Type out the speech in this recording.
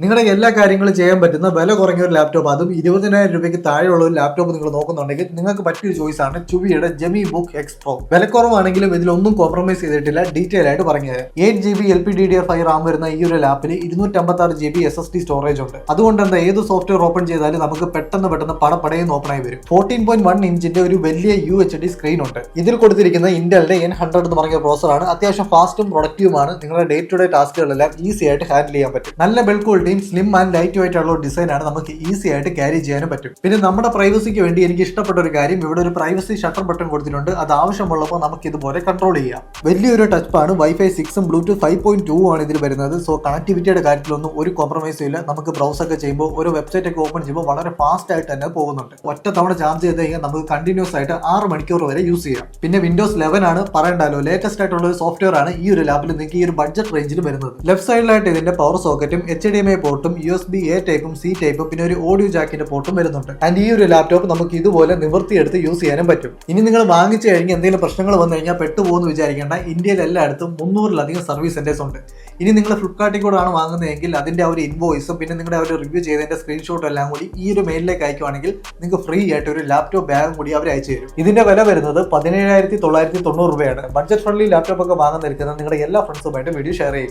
നിങ്ങളുടെ എല്ലാ കാര്യങ്ങളും ചെയ്യാൻ പറ്റുന്ന വില കുറഞ്ഞ ഒരു ലാപ്ടോപ്പ് അതും ഇരുപതിനായിരം രൂപയ്ക്ക് താഴെയുള്ള ഒരു ലാപ്ടോപ്പ് നിങ്ങൾ നോക്കുന്നുണ്ടെങ്കിൽ നിങ്ങൾക്ക് പറ്റിയൊരു ചോയ്സ് ആണ് ചുവിയുടെ ജെമി ബുക്ക് എക്സ് പ്രോ വിലക്കുറവാണെങ്കിലും ഇതിലൊന്നും കോംപ്രമൈസ് ചെയ്തിട്ടില്ല. ഡീറ്റെയിൽ ആയിട്ട് പറഞ്ഞത് eight G B L P D D F five RAM വരുന്ന ഈ ഒരു ലാപ്പിൽ ഇരുന്നൂറ്റമ്പത്തി ആറ് G B S S D storage ഉണ്ട്. അതുകൊണ്ട് എന്താ ഏത് സോഫ്റ്റ്വെയർ ഓപ്പൺ ചെയ്താലും നമുക്ക് പെട്ടെന്ന് പെട്ടെന്ന് പടപടയെന്ന് ഓപ്പൺ ആയി വരും. ഫോർട്ടീൻ പോയിന്റ് വൺ ഇഞ്ചിന്റെ ഒരു വലിയ യു എച്ച് ഡി സ്ക്രീൻ ഉണ്ട്. ഇതിൽ കൊടുത്തിരിക്കുന്ന ഇന്റലിന്റെ എൻ ഹൺഡ്രഡ് എന്ന് പറഞ്ഞ പ്രോസറാണ് അത്യാവശ്യം ഫാസ്റ്റും പ്രൊഡക്റ്റീവുമാണ് നിങ്ങളുടെ ഡേ ടു ഡേ ടാസ്കുകളെല്ലാം ഈസി ആയിട്ട് ഹാൻഡിൽ ചെയ്യാൻ പറ്റും. നല്ല ബെൽ ക്വാളിറ്റിയും സ്ലിം ആൻഡ് ലൈറ്റ് വെയിറ്റ് ഉള്ള ഡിസൈനാണ് നമുക്ക് ഈസി ആയിട്ട് ക്യാരി ചെയ്യാനും പറ്റും. പിന്നെ നമ്മുടെ പ്രൈവസിക്ക് വേണ്ടി എനിക്ക് ഇഷ്ടപ്പെട്ട ഒരു കാര്യം ഇവിടെ ഒരു പ്രൈവസി ഷട്ടർ ബട്ടൺ കൊടുത്തിട്ടുണ്ട്. അത് ആവശ്യമുള്ളപ്പോൾ നമുക്ക് ഇതുപോലെ കൺട്രോൾ ചെയ്യാം. വലിയൊരു ടച്ച് ആണ് വൈഫൈ സിക്സും ബ്ലൂടൂത്ത് ഫൈവ് പോയിന്റ് ടു ആണ് ഇതിൽ വരുന്നത്. സോ കണക്ടിവിറ്റിയുടെ കാര്യത്തിലൊന്നും ഒരു കോംപ്രമൈസും ഇല്ല. നമുക്ക് ബ്രൗസ് ഒക്കെ ചെയ്യുമ്പോൾ ഒരു വെബ്സൈറ്റ് ഒക്കെ ഓപ്പൺ ചെയ്യുമ്പോൾ വളരെ ഫാസ്റ്റ് ആയിട്ട് തന്നെ പോകുന്നുണ്ട്. ഒറ്റ തവണ ചാർജ് ചെയ്ത് കഴിഞ്ഞാൽ നമുക്ക് കണ്ടിന്യൂസ് ആയിട്ട് ആറ് മണിക്കൂർ വരെ യൂസ് ചെയ്യാം. പിന്നെ വിൻഡോസ് ലെവൻ ആണ്. പറയണ്ടല്ലോ ലേറ്റസ്റ്റ് ആയിട്ടുള്ള ഒരു സോഫ്റ്റ്വെയർ ആണ് ഈ ഒരു ലാപ്പിൽ നിങ്ങൾക്ക് ഈ ഒരു ബഡ്ജറ്റ് റേഞ്ചിൽ വരുന്നത്. ലെഫ്റ്റ് സൈഡിലായിട്ട് ഇതിന്റെ പവർ സോക്കറ്റും എച്ച് ഡി എം ഐ പോർട്ടും യു എസ് ബി എ ടൈപ്പും സി ടൈപ്പും പിന്നെ ഒരു ഓഡിയോ ജാക്കിന്റെ പോർട്ടും വരുന്നുണ്ട്. ആൻഡ് ഈ ഒരു ലാപ്ടോപ്പ് നമുക്ക് ഇതുപോലെ നിവർത്തിയെടുത്ത് യൂസ് ചെയ്യാനും പറ്റും. ഇനി നിങ്ങൾ വാങ്ങിച്ചു കഴിഞ്ഞാൽ എന്തെങ്കിലും പ്രശ്നങ്ങൾ വന്നു കഴിഞ്ഞാൽ പെട്ടുപോകുന്നു വിചാരിക്കേണ്ട. ഇന്ത്യയിൽ എല്ലായിടത്തും മുന്നൂറിലധികം സർവീസ് സെന്റേഴ്സ് ഉണ്ട്. ഇനി നിങ്ങൾ ഫ്ലിപ്കാർട്ടിൽ കൂടെ ആണ് വാങ്ങുന്നതെങ്കിൽ അതിന്റെ ആ ഒരു ഇൻവോയ്സും പിന്നെ നിങ്ങളുടെ ഒരു റിവ്യൂ ചെയ്തതിന്റെ സ്ക്രീൻഷോട്ടും എല്ലാം കൂടി ഈ ഒരു മെയിലിലേക്ക് അയക്കുവാണെങ്കിൽ നിങ്ങൾക്ക് ഫ്രീ ആയിട്ട് ഒരു ലാപ്ടോപ്പ് ബാഗും കൂടി അവർ അയച്ചു തരും. ഇതിന്റെ വില വരുന്നത് പതിനേഴായിരത്തി തൊള്ളായിരത്തി തൊണ്ണൂറ് രൂപയാണ്. ബഡ്ജറ്റ് ഫ്രണ്ട്ലി ലാപ്ടോപ്പ് ഒക്കെ വാങ്ങുന്നിരിക്കുന്ന നിങ്ങളുടെ എല്ലാ ഫ്രണ്ട്സുമായിട്ട് വീഡിയോ ഷെയർ ചെയ്യുക.